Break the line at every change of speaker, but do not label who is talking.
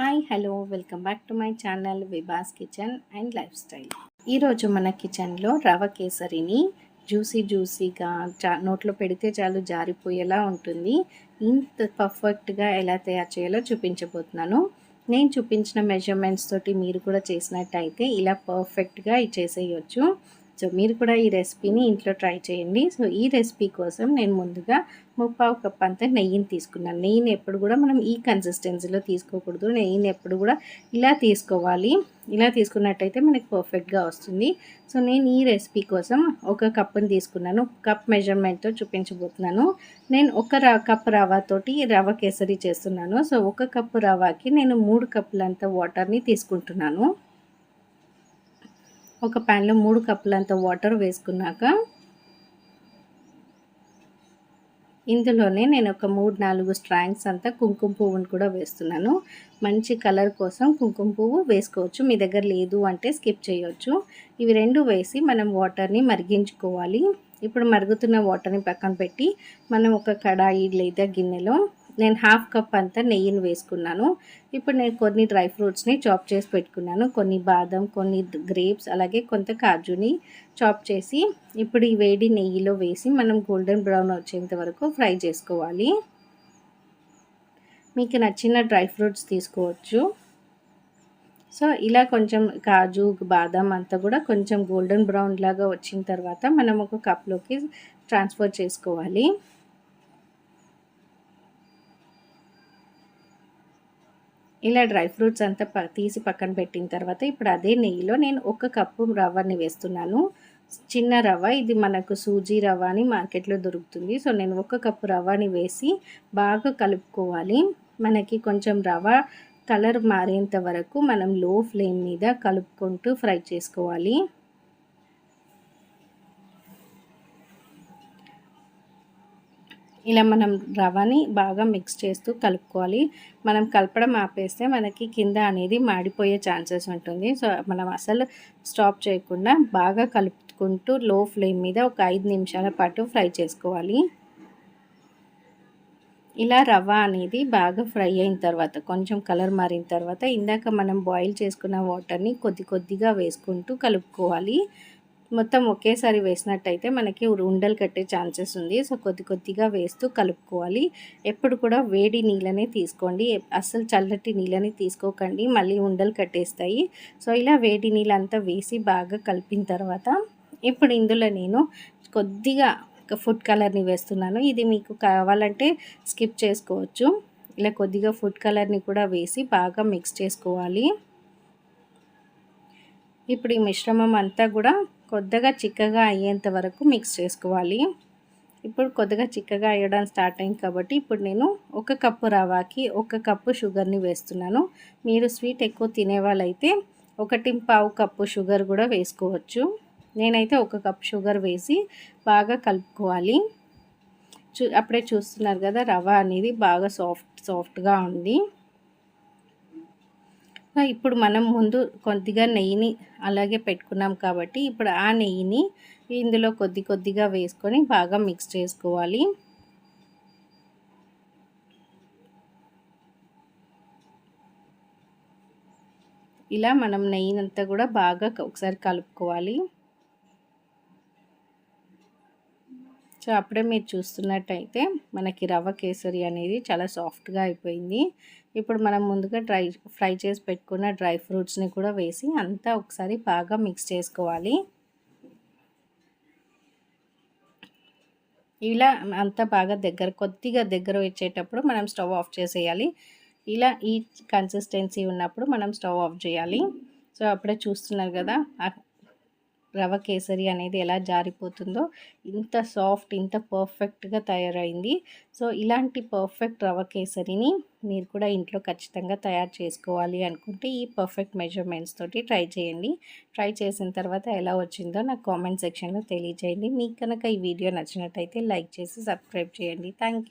Hi hello welcome back to my channel విబాస్ kitchen and lifestyle. ఈరోజు మన కిచెన్లో రవ కేసరిని juicy జ్యూసీగా చా నోట్లో పెడితే చాలు జారిపోయేలా ఉంటుంది. ఇంత పర్ఫెక్ట్గా ఎలా తయారు చేయాలో చూపించబోతున్నాను. నేను చూపించిన మెజర్మెంట్స్ తోటి మీరు కూడా చేసినట్టయితే ఇలా పర్ఫెక్ట్గా చేసేయచ్చు. సో మీరు కూడా ఈ రెసిపీని ఇంట్లో ట్రై చేయండి. సో ఈ రెసిపీ కోసం నేను ముందుగా ముప్పావు కప్ అంతా నెయ్యిని తీసుకున్నాను. నెయ్యిని ఎప్పుడు కూడా మనం ఈ కన్సిస్టెన్సీలో తీసుకోకూడదు. నెయ్యిని ఎప్పుడు కూడా ఇలా తీసుకోవాలి. ఇలా తీసుకున్నట్టయితే మనకి పర్ఫెక్ట్గా వస్తుంది. సో నేను ఈ రెసిపీ కోసం ఒక కప్పుని తీసుకున్నాను. కప్ మెజర్మెంట్తో చూపించబోతున్నాను. నేను ఒక ర కప్ రవ్వతోటి రవ్వ కేసరి చేస్తున్నాను. సో ఒక కప్పు రవ్వకి నేను మూడు కప్పులంత వాటర్ని తీసుకుంటున్నాను. ఒక ప్యాన్లో మూడు కప్పులంత వాటర్ వేసుకున్నాక ఇందులోనే నేను ఒక మూడు నాలుగు స్ట్రాంగ్స్ అంతా కుంకుమ పువ్వును కూడా వేస్తున్నాను. మంచి కలర్ కోసం కుంకుమ పువ్వు వేసుకోవచ్చు. మీ దగ్గర లేదు అంటే స్కిప్ చేయవచ్చు ఇవి రెండు వేసి మనం వాటర్ని మరిగించుకోవాలి. ఇప్పుడు మరుగుతున్న వాటర్ని పక్కన పెట్టి మనం ఒక కడాయి లేదా గిన్నెలో నేను హాఫ్ కప్ అంతా నెయ్యిని వేసుకున్నాను. ఇప్పుడు నేను కొన్ని డ్రై ఫ్రూట్స్ని చాప్ చేసి పెట్టుకున్నాను. కొన్ని బాదం కొన్ని గ్రేప్స్ అలాగే కొంత కాజుని చాప్ చేసి ఇప్పుడు ఈ వేడి నెయ్యిలో వేసి మనం గోల్డెన్ బ్రౌన్ వచ్చేంత వరకు ఫ్రై చేసుకోవాలి. మీకు నచ్చిన డ్రై ఫ్రూట్స్ తీసుకోవచ్చు. సో ఇలా కొంచెం కాజు బాదం అంతా కూడా కొంచెం గోల్డెన్ బ్రౌన్ లాగా వచ్చిన తర్వాత మనం ఒక కప్లోకి ట్రాన్స్ఫర్ చేసుకోవాలి. ఇలా డ్రై ఫ్రూట్స్ అంతా ప తీసి పక్కన పెట్టిన తర్వాత ఇప్పుడు అదే నెయ్యిలో నేను ఒక కప్పు రవ్వని వేస్తున్నాను. చిన్న రవ్వ ఇది మనకు సూజీ రవ్వ అని మార్కెట్లో దొరుకుతుంది. సో నేను ఒక కప్పు రవ్వని వేసి బాగా కలుపుకోవాలి. మనకి కొంచెం రవ్వ కలర్ మారేంత వరకు మనం లో ఫ్లేమ్ మీద కలుపుకుంటూ ఫ్రై చేసుకోవాలి. ఇలా మనం రవ్వని బాగా మిక్స్ చేస్తూ కలుపుకోవాలి. మనం కలపడం ఆపేస్తే మనకి కింద అనేది మాడిపోయే ఛాన్సెస్ ఉంటుంది. సో మనం అసలు స్టాప్ చేయకుండా బాగా కలుపుకుంటూ లో ఫ్లేమ్ మీద ఒక ఐదు నిమిషాల పాటు ఫ్రై చేసుకోవాలి. ఇలా రవ్వ అనేది బాగా ఫ్రై అయిన తర్వాత కొంచెం కలర్ మారిన తర్వాత ఇందాక మనం బాయిల్ చేసుకున్న వాటర్ని కొద్ది కొద్దిగా వేసుకుంటూ కలుపుకోవాలి. మొత్తం ఒకేసారి వేసినట్టయితే మనకి ఉండలు కట్టే ఛాన్సెస్ ఉంది. సో కొద్ది కొద్దిగా వేస్తూ కలుపుకోవాలి. ఎప్పుడు కూడా వేడి నీళ్ళనే తీసుకోండి. అస్సలు చల్లటి నీళ్ళని తీసుకోకండి. మళ్ళీ ఉండలు కట్టేస్తాయి. సో ఇలా వేడి నీళ్ళంతా వేసి బాగా కలిపిన తర్వాత ఇప్పుడు ఇందులో నేను కొద్దిగా ఫుడ్ కలర్ని వేస్తున్నాను. ఇది మీకు కావాలంటే స్కిప్ చేసుకోవచ్చు. ఇలా కొద్దిగా ఫుడ్ కలర్ని కూడా వేసి బాగా మిక్స్ చేసుకోవాలి. ఇప్పుడు ఈ మిశ్రమం అంతా కూడా కొద్దిగా చిక్కగా అయ్యేంత వరకు మిక్స్ చేసుకోవాలి. ఇప్పుడు కొద్దిగా చిక్కగా అయ్యడం స్టార్ట్ అయింది కాబట్టి ఇప్పుడు నేను ఒక కప్పు రవాకి ఒక కప్పు షుగర్ని వేస్తున్నాను. మీరు స్వీట్ ఎక్కువ తినే వాళ్ళైతే ఒకటి పావు కప్పు షుగర్ కూడా వేసుకోవచ్చు. నేనైతే ఒక కప్ షుగర్ వేసి బాగా కలుపుకోవాలి. చూ అప్పుడే చూస్తున్నారు కదా రవ అనేది బాగా సాఫ్ట్ సాఫ్ట్గా ఉంది. ఇప్పుడు మనం ముందు కొద్దిగా నెయ్యిని అలాగే పెట్టుకున్నాం కాబట్టి ఇప్పుడు ఆ నెయ్యిని ఇందులో కొద్ది కొద్దిగా వేసుకొని బాగా మిక్స్ చేసుకోవాలి. ఇలా మనం నెయ్యినంతా కూడా బాగా ఒకసారి కలుపుకోవాలి. సో అప్పుడే మీరు చూస్తున్నట్టయితే మనకి రవ్వ కేసరి అనేది చాలా సాఫ్ట్గా అయిపోయింది. ఇప్పుడు మనం ముందుగా డ్రై ఫ్రై చేసి పెట్టుకున్న డ్రై ఫ్రూట్స్ని కూడా వేసి అంతా ఒకసారి బాగా మిక్స్ చేసుకోవాలి. ఇలా అంతా బాగా దగ్గర కొద్దిగా దగ్గర వచ్చేటప్పుడు మనం స్టవ్ ఆఫ్ చేసేయాలి. ఇలా ఈ కన్సిస్టెన్సీ ఉన్నప్పుడు మనం స్టవ్ ఆఫ్ చేయాలి. సో అప్పుడే చూస్తున్నారు కదా రవ కేసరి అనేది ఎలా జారిపోతుందో ఇంత సాఫ్ట్ ఇంత పర్ఫెక్ట్గా తయారైంది. సో ఇలాంటి పర్ఫెక్ట్ రవ కేసరిని మీరు కూడా ఇంట్లో ఖచ్చితంగా తయారు చేసుకోవాలి అనుకుంటే ఈ పర్ఫెక్ట్ మెజర్మెంట్స్ తోటి ట్రై చేయండి. ట్రై చేసిన తర్వాత ఎలా వచ్చిందో నాకు కామెంట్ సెక్షన్లో తెలియజేయండి. మీకు కనుక ఈ వీడియో నచ్చినట్టయితే లైక్ చేసి సబ్స్క్రైబ్ చేయండి. థ్యాంక్